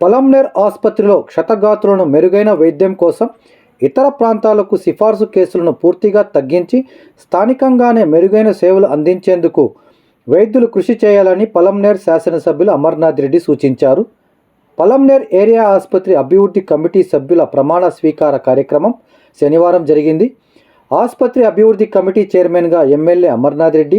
పలంనేర్ ఆసుపత్రిలో క్షతగాత్రులను మెరుగైన వైద్యం కోసం ఇతర ప్రాంతాలకు సిఫార్సు కేసులను పూర్తిగా తగ్గించి స్థానికంగానే మెరుగైన సేవలు అందించేందుకు వైద్యులు కృషి చేయాలని పలంనేర్ శాసనసభ్యులు అమర్నాథ్ రెడ్డి సూచించారు. పలంనేర్ ఏరియా ఆసుపత్రి అభివృద్ధి కమిటీ సభ్యుల ప్రమాణ స్వీకార కార్యక్రమం శనివారం జరిగింది. ఆసుపత్రి అభివృద్ధి కమిటీ చైర్మన్గా ఎమ్మెల్యే అమర్నాథ్ రెడ్డి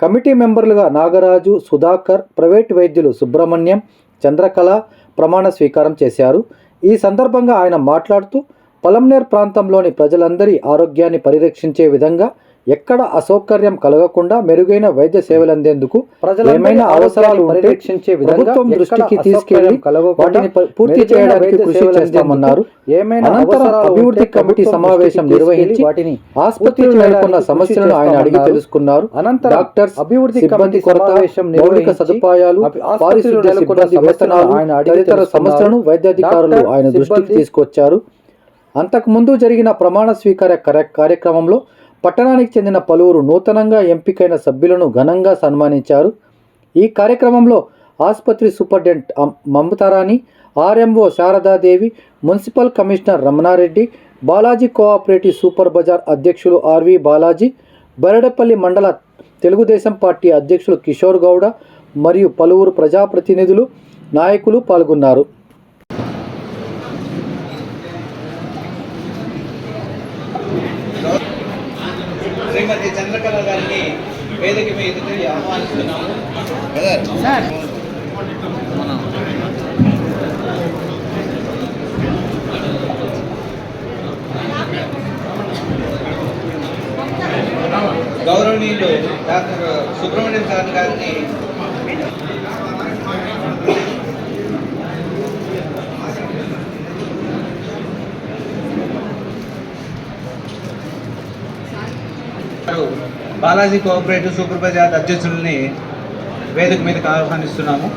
కమిటీ మెంబర్లుగా నాగరాజు సుధాకర్ ప్రైవేట్ వైద్యులు సుబ్రహ్మణ్యం చంద్రకళ ప్రమాణ స్వీకారం చేశారు. ఈ సందర్భంగా ఆయన మాట్లాడుతూ పొలంనేర్ ప్రాంతంలోని ప్రజలందరి ఆరోగ్యాన్ని పరిరక్షించే విధంగా ఎక్కడ అసౌకర్యం కలగకుండా మెరుగైన వైద్య సేవలు అందేందుకు ప్రజలు ఏమైనా అవసరాలు పరిరక్షించే ప్రభుత్వం దృష్టికి తీసుకెళ్ళి వాటిని పూర్తి చేయడానికి కృషి చేస్తామన్నారు. ఏమైనా అభివృద్ధి కమిటీ సమావేశం నిర్వహించి వాటిని ఆసుపత్రికి నెలకొన్న సమస్యలను ఆయన అడిగి తెలుసుకున్నారు. అనంతరం డాక్టర్స్ అభివృద్ధి సిబ్బంది కొరత మౌలిక సదుపాయాలు పారిశుద్ధ్య సిబ్బంది వేతనాలు తదితర సమస్యలను వైద్యాధికారులు ఆయన దృష్టికి తీసుకొచ్చారు. అంతకుముందు జరిగిన ప్రమాణ స్వీకార కార్య- కార్యక్రమంలో పట్టణానికి చెందిన పలువురు నూతనంగా ఎంపికైన సభ్యులను ఘనంగా సన్మానించారు. ఈ కార్యక్రమంలో ఆసుపత్రి superintendent Mamatharani RMO Sharadadevi municipal commissioner Ramanareddy Balaji cooperative super bazaar అధ్యక్షులు ఆర్వి బాలాజీ బెరడపల్లి మండల తెలుగుదేశం పార్టీ అధ్యక్షులు కిషోర్ గౌడ మరియు పలువురు ప్రజాప్రతినిధులు నాయకులు పాల్గొన్నారు శ్రీమతి చంద్రకళ గారిని వేదిక మీదకి ఆహ్వానిస్తున్నాము గౌరవనీయులు డాక్టర్ సుబ్రహ్మణ్యం సార్ గారిని గారు బాలాజీ కోఆపరేటివ్ సూపర్ బజార్ అధ్యక్షుల్ని వేదిక మీదకి ఆహ్వానిస్తున్నాము.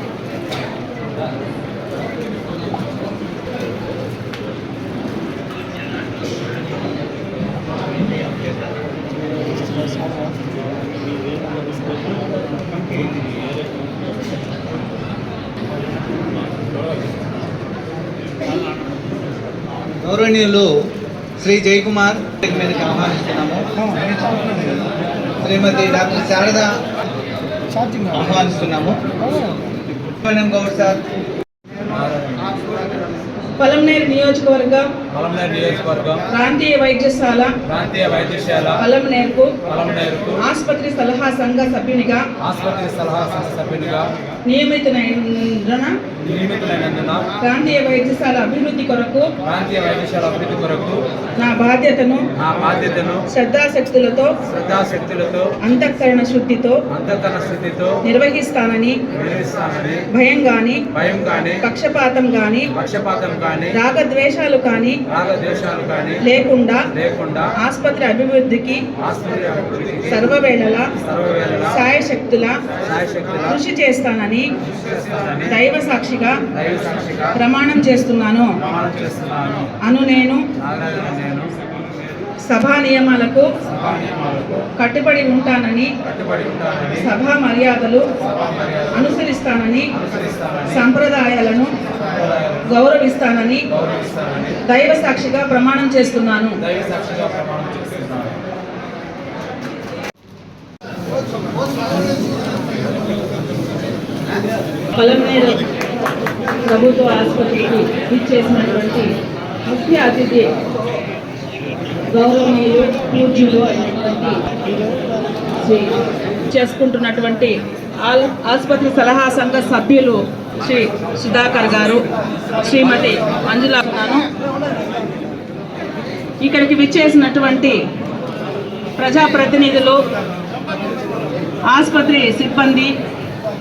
గౌరవనీయులు శ్రీ జయకుమార్ మీదకి ఆహ్వానిస్తున్నాము. శ్రీమతి డాక్టర్ శారద ఆహ్వానిస్తున్నాము. సుబ్రహ్మణ్యం గౌడ్ సార్. పలంనేరు నియోజకవర్గం. పొలంనేరు నియోజకవర్గం. ప్రాంతీయ వైద్యశాల. ప్రాంతీయ వైద్యశాల. పలంనేరుకు పొలంనేరుకు ఆసుపత్రి సలహా సంఘ సభ్యునిగా. ఆసుపత్రి సలహా సంఘ సభ్యునిగా. నియమితులైనందున. నియమితులైనందున. ప్రాంతీయ వైద్యశాల అభివృద్ధి కొరకు. ప్రాంతీయ వైద్యశాల అభివృద్ధి కొరకు. నా బాధ్యతను. నా బాధ్యతను. శ్రద్ధాశక్తులతో. శ్రద్ధాశక్తులతో. అంతఃకరణ శుద్ధితో. అంతఃకరణ స్థితితో నిర్వహిస్తానని. నిర్వహిస్తానని. భయం గాని భయం కానీ పక్షపాతం గాని. పక్షపాతం కానీ రాగద్వేషాలు కాని రాగద్వేషాలు కానీ లేకుండా లేకుండా ఆసుపత్రి అభివృద్ధికి ఆసుపత్రి అభివృద్ధికి సర్వవేళలా సర్వవేళలా సాయశక్తుల సాయశక్తుల కృషి చేస్తానని దైవ సాక్షిగా దైవ సాక్షిగా ప్రమాణం చేస్తున్నాను. ప్రమాణం చేస్తున్నాను. అను నేను నేను సభా నియమాలకు కట్టుబడి ఉంటానని సభా మర్యాదలు అనుసరిస్తానని సంప్రదాయాలను గౌరవిస్తానని దైవ సాక్షిగా ప్రమాణం చేస్తున్నాను. పలమనేరు ప్రభుత్వ ఆసుపత్రికి ఇచ్చేసినటువంటి ముఖ్య అతిథి గౌరవనీయులు పూజ్యులు శ్రీ చేసుకుంటున్నటువంటి ఆల్ ఆసుపత్రి సలహా సంఘ సభ్యులు శ్రీ సుధాకర్ గారు శ్రీమతి మంజుల ఇక్కడికి విచ్చేసినటువంటి ప్రజాప్రతినిధులు ఆసుపత్రి సిబ్బంది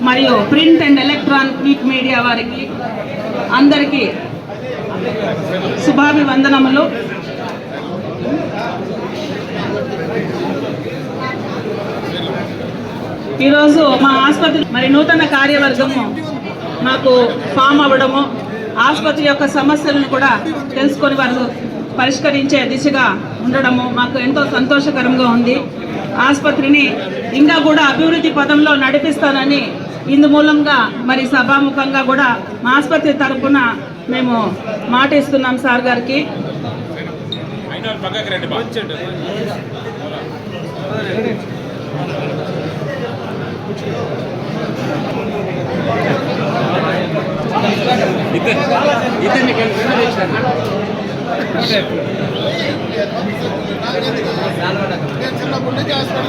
మరియు ప్రింట్ అండ్ ఎలక్ట్రానిక్ మీడియా వారికి అందరికీ శుభాభివందనములు. ఈరోజు మా ఆసుపత్రి మరి నూతన కార్యవర్గము మాకు ఫామ్ అవ్వడము ఆసుపత్రి యొక్క సమస్యలను కూడా తెలుసుకొని వారు పరిష్కరించే దిశగా ఉండడము మాకు ఎంతో సంతోషకరంగా ఉంది. ఆసుపత్రిని ఇంకా కూడా అభివృద్ధి పదంలో నడిపిస్తానని ఇందు మూలంగా మరి సభాముఖంగా కూడా మా ఆసుపత్రి తరఫున మేము మాట ఇస్తున్నాం సార్ గారికి. నేను చిన్నప్పటి నుంచి హాస్పిటల్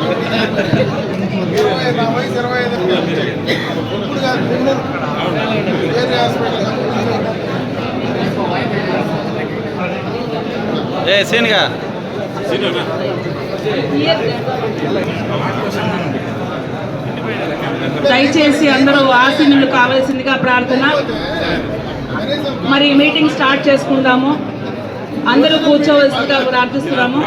ఇరవై నా వయసు ఇరవై ఐదు ఇప్పుడు కాదు బెంగళూరు వేరే హాస్పిటల్ ఏ సీన్గా దయచేసి అందరూ ఆసీనులు కావాల్సిందిగా ప్రార్థన. మరి మీటింగ్ స్టార్ట్ చేసుకుందాము. అందరూ కూర్చోవలసిందిగా ప్రార్థిస్తున్నాము.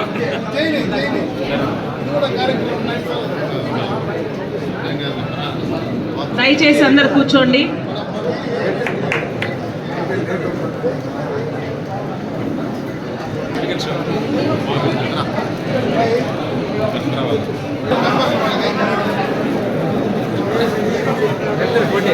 దయచేసి అందరు కూర్చోండి. ಕೊಟ್ಟೆ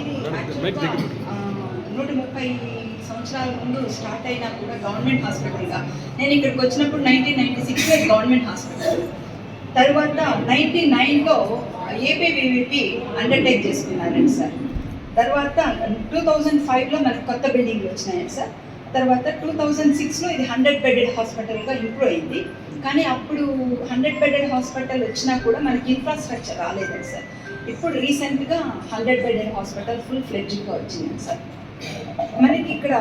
ఇది యాక్చువల్గా నూట ముప్పై సంవత్సరాల ముందు స్టార్ట్ అయినా కూడా గవర్నమెంట్ హాస్పిటల్గా నేను ఇక్కడికి వచ్చినప్పుడు నైన్టీన్ నైన్టీ సిక్స్లో గవర్నమెంట్ హాస్పిటల్ తర్వాత నైన్టీ నైన్లో ఏపీవీవీపీ అండర్టేక్ చేసుకున్నారండి సార్. తర్వాత టూ థౌజండ్ ఫైవ్లో మనకు కొత్త బిల్డింగ్లు వచ్చినాయండి సార్. తర్వాత టూ థౌజండ్ సిక్స్లో ఇది హండ్రెడ్ బెడెడ్ హాస్పిటల్గా ఇంప్రూవ్ అయింది. కానీ అప్పుడు హండ్రెడ్ బెడెడ్ హాస్పిటల్ వచ్చినా కూడా మనకి ఇన్ఫ్రాస్ట్రక్చర్ రాలేదండి సార్. ఇప్పుడు రీసెంట్గా హండ్రెడ్ బెడెడ్ హాస్పిటల్ ఫుల్ ఫ్లెడ్జ్గా వచ్చింది సార్. మనకి ఇక్కడ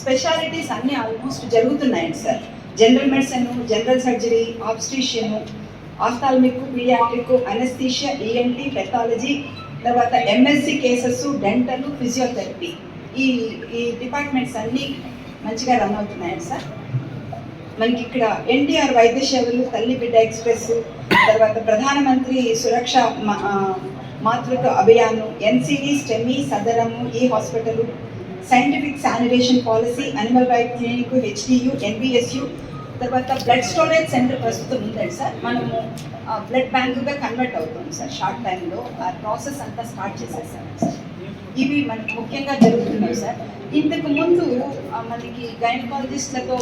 స్పెషాలిటీస్ అన్నీ ఆల్మోస్ట్ జరుగుతున్నాయండి sir. General medicine general surgery obstetrician ophthalmic paediatric anaesthesia ENT pathology తర్వాత ఎంఎస్సి కేసెస్ డెంటల్ ఫిజియోథెరపీ. ఈ ఈ డిపార్ట్మెంట్స్ అన్నీ మంచిగా రన్ అవుతున్నాయండి సార్. మనకి ఇక్కడ ఎన్టీఆర్ వైద్య సేవలు తల్లి బిడ్డ ఎక్స్ప్రెస్ తర్వాత ప్రధానమంత్రి సురక్ష మాతృత్వ అభియాన్ ఎన్సిడి స్టెమీ సదరము ఈ hospital scientific sanitation policy animal right clinic HDU NBSU తర్వాత బ్లడ్ స్టోరేజ్ సెంటర్ ప్రస్తుతం ఉందండి సార్. మనము బ్లడ్ బ్యాంకుగా కన్వర్ట్ అవుతుంది సార్ షార్ట్ టైంలో. ఆ ప్రాసెస్ అంతా స్టార్ట్ చేసేసాం సార్. ఇవి మనకి ముఖ్యంగా జరుగుతున్నాయి సార్. ఇంతకు ముందు మనకి గైనకాలజిస్ట్లతో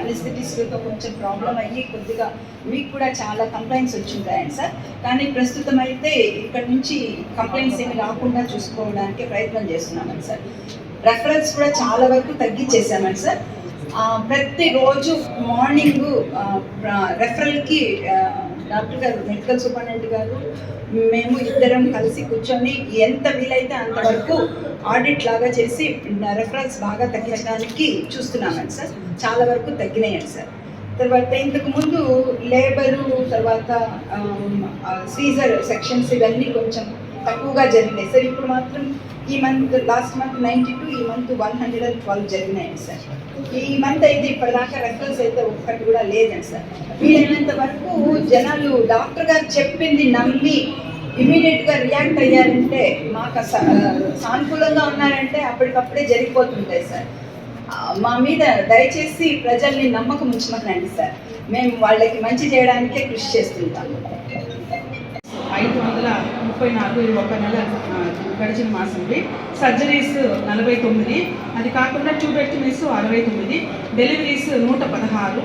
అనెస్థెటిస్ట్లతో కొంచెం ప్రాబ్లం అయ్యి కొద్దిగా మీకు కూడా చాలా కంప్లైంట్స్ వచ్చి ఉంటాయండి సార్. కానీ ప్రస్తుతం అయితే ఇక్కడ నుంచి కంప్లైంట్స్ ఏమి రాకుండా చూసుకోవడానికి ప్రయత్నం చేస్తున్నామండి సార్. రెఫరెన్స్ కూడా చాలా వరకు తగ్గించేసామండి సార్. ప్రతిరోజు మార్నింగ్ రెఫరల్కి డాక్టర్ గారు మెడికల్ సూపరింటెండెంట్ గారు మేము ఇద్దరం కలిసి కూర్చొని ఎంత వీలైతే అంతవరకు ఆడిట్ లాగా చేసి రెఫరెన్స్ బాగా తగ్గించడానికి చూస్తున్నామండి సార్. చాలా వరకు తగ్గినాయండి సార్. తర్వాత ఇంతకు ముందు లేబరు తర్వాత సీజర్ సెక్షన్స్ ఇవన్నీ కొంచెం తక్కువగా జరిగినాయి. సార్ ఇప్పుడు మాత్రం ఈ month last month ninety two ఈ month one hundred and twelve జరిగినాయండి sir. ఈ మంత్ అయితే ఇప్పటిదాకా రెఫరెన్స్ అయితే ఒక్కటి కూడా లేదండి సార్. వీలైనంత వరకు జనాలు డాక్టర్ గారు చెప్పింది నమ్మి ఇమీడియట్గా రియాక్ట్ అయ్యారంటే మాకు సానుకూలంగా ఉన్నారంటే అప్పటికప్పుడే జరిగిపోతుంటాయి సార్. మా మీద దయచేసి ప్రజల్ని నమ్మకం ఉంచమనండి సార్. మేము వాళ్ళకి మంచి చేయడానికే కృషి చేస్తుంటాము. ఐదు వందల ముప్పై నాలుగు ఇది ఒక నెల గడిచిన మాసంది. సర్జరీస్ నలభై తొమ్మిది అది కాకుండా ట్యూబెక్టమీస్ అరవై తొమ్మిది డెలివరీస్ నూట పదహారు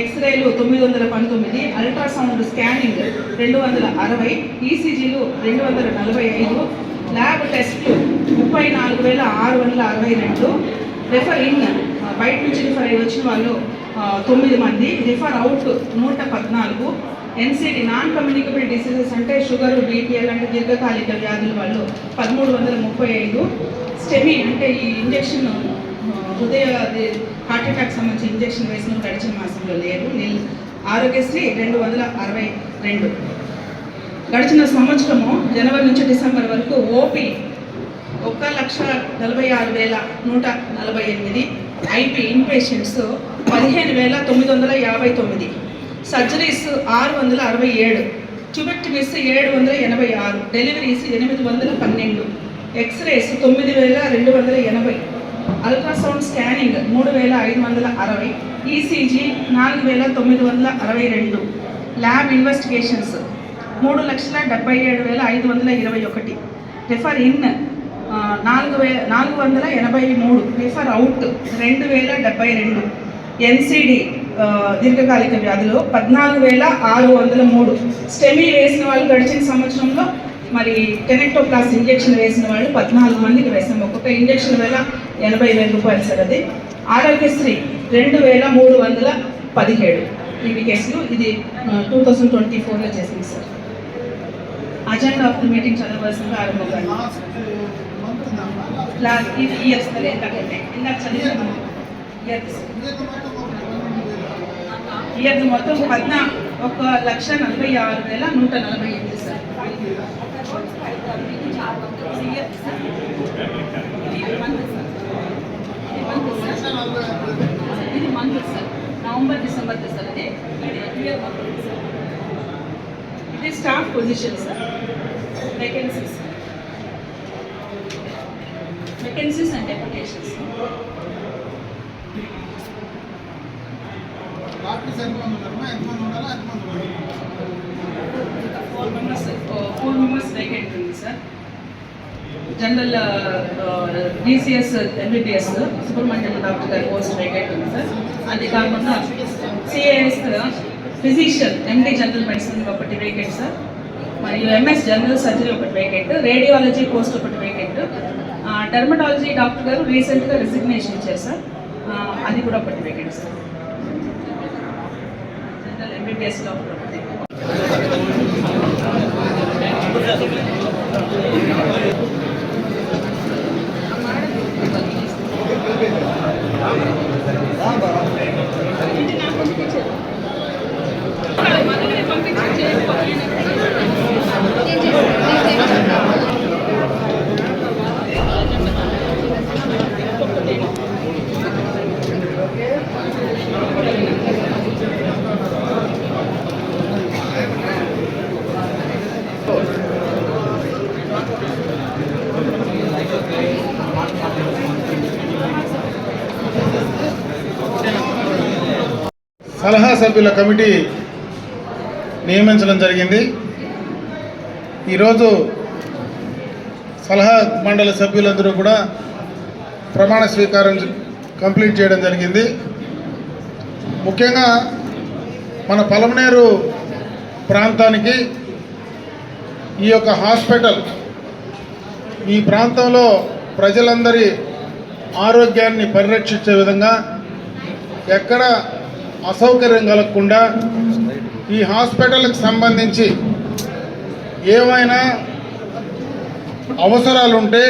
ఎక్స్రేలు తొమ్మిది వందల పంతొమ్మిది అల్ట్రాసౌండ్ స్కానింగ్ రెండు వందల అరవై ఈసీజీలు రెండు వందల నలభై ఐదు ల్యాబ్ టెస్ట్లు ముప్పై నాలుగు వేల ఆరు వందల అరవై రెండు రెఫర్ ఇన్ బయట నుంచి రిఫర్ అయ్యి వచ్చిన వాళ్ళు తొమ్మిది మంది రిఫర్ అవుట్ నూట పద్నాలుగు ఎన్సిడి నాన్ కమ్యూనికబుల్ డిసీజెస్ అంటే షుగర్ బీపీఎల్ అంటే దీర్ఘకాలిక వ్యాధుల వాళ్ళు పదమూడు వందల ముప్పై ఐదు. స్టెమీ అంటే ఈ ఇంజెక్షన్ హృదయ హార్ట్ అటాక్ సంబంధించి ఇంజెక్షన్ వేసిన గడిచిన మాసంలో లేరు. నిల్ ఆరోగ్యశ్రీ రెండు వందల అరవై రెండు. గడిచిన సంవత్సరము జనవరి నుంచి డిసెంబర్ వరకు ఓపీ ఒక లక్ష నలభై ఆరు వేల నూట నలభై ఎనిమిది. ఐపీ ఇన్పేషెంట్స్ పదిహేను వేల తొమ్మిది వందల యాభై తొమ్మిది. సర్జరీస్ ఆరు వందల అరవై ఏడు. ట్యూబెక్టమీస్ ఏడు వందల ఎనభై ఆరు. డెలివరీస్ ఎనిమిది వందల పన్నెండు. ఎక్స్రేస్ తొమ్మిది వేల రెండు వందల ఎనభై. అల్ట్రాసౌండ్ స్కానింగ్ మూడు వేల ఐదు వందల అరవై. ఈసీజీ నాలుగు వేల తొమ్మిది వందల అరవై రెండు. ల్యాబ్ ఇన్వెస్టిగేషన్స్ మూడు లక్షల డెబ్బై ఏడు వేల ఐదు వందల ఇరవై ఒకటి. రిఫర్ ఇన్ నాలుగు వే నాలుగు వందల ఎనభై మూడు. రిఫర్ అవుట్ రెండు వేల డెబ్బై రెండు. ఎన్సిడి దీర్ఘకాలిక వ్యాధులు పద్నాలుగు వేల ఆరు వందల మూడు స్టెమీ వేసిన వాళ్ళు గడిచిన సంవత్సరంలో మరి టెనెక్టోప్లాస్ ఇంజెక్షన్ వేసిన వాళ్ళు పద్నాలుగు మందికి వేసాం ఒక్కొక్క ఇంజెక్షన్ వేల ఎనభై వేల రూపాయలు సార్ అది ఆరోగ్యశ్రీ రెండు వేల మూడు వందల పదిహేడు ఇవి కేసులు ఇది టూ థౌజండ్ ట్వంటీ ఫోర్లో చేసింది sir agenda of the meeting చదవలసిందిగా ఆరంభం ఇది ఇయర్స్ ఇందాక చదివాను ఇయర్స్ ఇదే మొత్తం ఒక పన్నెండు వేలు. ఇయర్ మొత్తం పద్నా ఒక లక్ష నలభై ఆరు వేల నూట నలభై ఎనిమిది సార్. ఇది month sir. November December sir. అదే ఇది staff position sir. Vacancies vacancies and applications doctors ఎంతమంది ఉన్నారమ్మా? ఎంతమంది ఉండాలా? ఎంతమంది ఉండాలి? Four members four members vacant ఉంది sir general BCS MBBS Subrahmanyam doctor గారి పోస్ట్ వేకెంట్ ఉంది సార్ అది కాకుండా CAS physician MD general medicine ఒకటి వేకెంట్ సార్ మరియు ఎంఎస్ జనరల్ సర్జరీ ఒకటి వేకెంట్ రేడియాలజీ పోస్ట్ ఒకటి వేకెంట్ డెర్మటాలజీ డాక్టర్ గారు రీసెంట్గా రిజిగ్నేషన్ ఇచ్చారు సార్ అది కూడా ఒకటి vacant sir general MBBS doctor ఒకటి సలహా సభ్యుల కమిటీ నియమించడం జరిగింది. ఈరోజు సలహా మండలి సభ్యులందరూ కూడా ప్రమాణ స్వీకారం కంప్లీట్ చేయడం జరిగింది. ముఖ్యంగా మన పలమనేరు ప్రాంతానికి ఈ యొక్క హాస్పిటల్ ఈ ప్రాంతంలో ప్రజలందరి ఆరోగ్యాన్ని పరిరక్షించే విధంగా ఎక్కడ అసౌకర్యం కలగకుండా ఈ హాస్పిటల్కి సంబంధించి ఏమైనా అవసరాలుంటే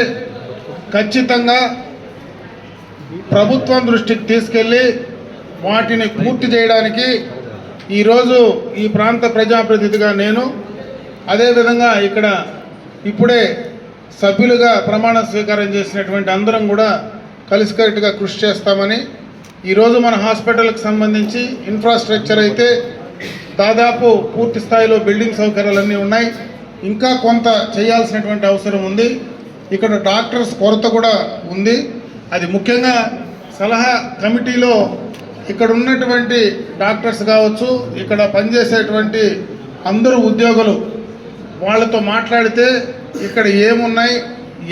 ఖచ్చితంగా ప్రభుత్వం దృష్టికి తీసుకెళ్ళి వాటిని పూర్తి చేయడానికి ఈరోజు ఈ ప్రాంత ప్రజాప్రతినిధిగా నేను అదేవిధంగా ఇక్కడ ఇప్పుడే సభ్యులుగా ప్రమాణ స్వీకారం చేసినటువంటి అందరం కూడా కలిసికట్టుగా కృషి చేస్తామని ఈరోజు మన హాస్పిటల్కి సంబంధించి ఇన్ఫ్రాస్ట్రక్చర్ అయితే దాదాపు పూర్తి స్థాయిలో బిల్డింగ్ సౌకర్యాలన్నీ ఉన్నాయి. ఇంకా కొంత చేయాల్సినటువంటి అవసరం ఉంది. ఇక్కడ డాక్టర్స్ కొరత కూడా ఉంది. అది ముఖ్యంగా సలహా కమిటీలో ఇక్కడ ఉన్నటువంటి డాక్టర్స్ కావచ్చు ఇక్కడ పనిచేసేటువంటి అందరూ ఉద్యోగులు వాళ్ళతో మాట్లాడితే ఇక్కడ ఏమున్నాయి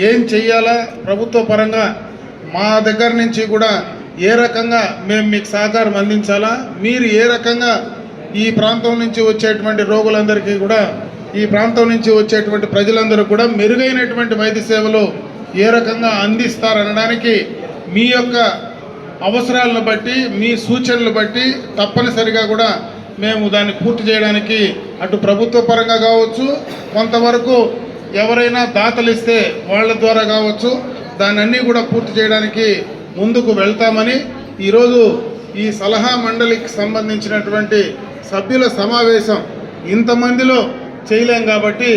ఏం చెయ్యాలా ప్రభుత్వ పరంగా మా దగ్గర నుంచి కూడా ఏ రకంగా మేము మీకు సహకారం అందించాలా? మీరు ఏ రకంగా ఈ ప్రాంతం నుంచి వచ్చేటువంటి రోగులందరికీ కూడా ఈ ప్రాంతం నుంచి వచ్చేటువంటి ప్రజలందరూ కూడా మెరుగైనటువంటి వైద్య సేవలు ఏ రకంగా అందిస్తారనడానికి మీ యొక్క అవసరాలను బట్టి మీ సూచనలు బట్టి తప్పనిసరిగా కూడా మేము దాన్ని పూర్తి చేయడానికి అటు ప్రభుత్వ పరంగా కావచ్చు కొంతవరకు ఎవరైనా దాతలు ఇస్తే వాళ్ళ ద్వారా కావచ్చు దాన్ని కూడా పూర్తి చేయడానికి ముందుకు వెళ్తామని ఈరోజు ఈ సలహా మండలికి సంబంధించినటువంటి సభ్యుల సమావేశం ఇంతమందిలో చేయలేం కాబట్టి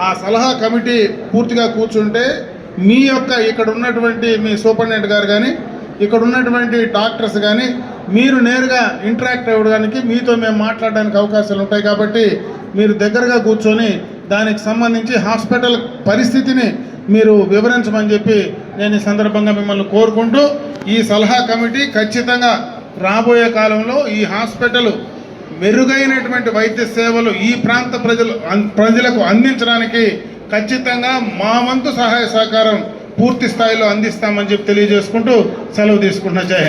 ఆ సలహా కమిటీ పూర్తిగా కూర్చుంటే మీ యొక్క ఇక్కడ ఉన్నటువంటి మీ సూపరింటెండెంట్ గారు కానీ ఇక్కడ ఉన్నటువంటి డాక్టర్స్ కానీ మీరు నేరుగా ఇంటరాక్ట్ అవ్వడానికి మీతో మేము మాట్లాడడానికి అవకాశాలు ఉంటాయి కాబట్టి మీరు దగ్గరగా కూర్చొని దానికి సంబంధించి హాస్పిటల్ పరిస్థితిని మీరు వివరించమని చెప్పి నేను ఈ సందర్భంగా మిమ్మల్ని కోరుకుంటూ ఈ సలహా కమిటీ ఖచ్చితంగా రాబోయే కాలంలో ఈ హాస్పిటల్ మెరుగైనటువంటి వైద్య సేవలు ఈ ప్రాంత ప్రజలు ప్రజలకు అందించడానికి ఖచ్చితంగా మా వంతు సహాయ సహకారం పూర్తి స్థాయిలో అందిస్తామని చెప్పి తెలియజేసుకుంటూ సెలవు తీసుకుంటున్నా. జై